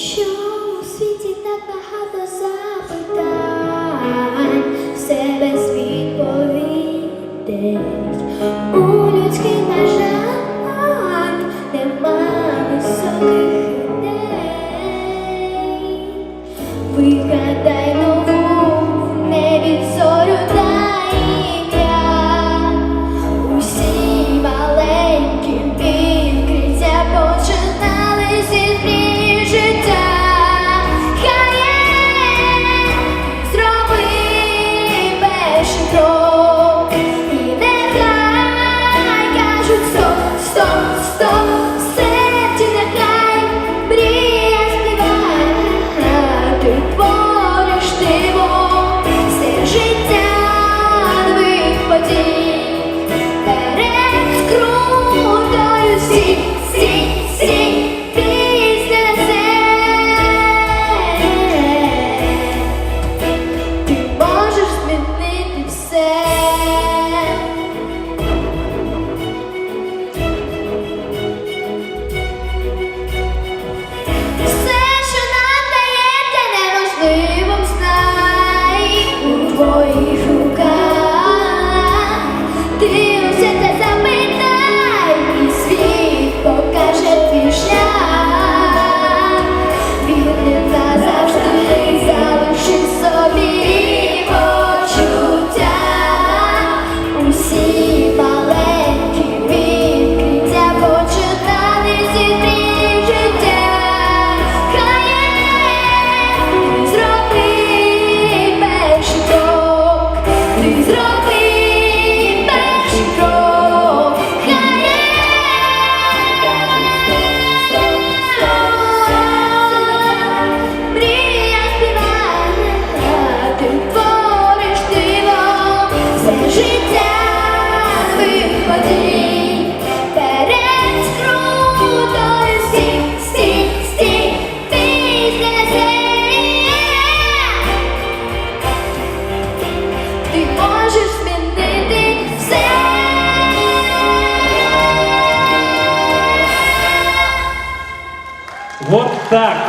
Чому у світі так багато запитань, все без відповідей у людській Israel. ти можеш змінити. Вот так.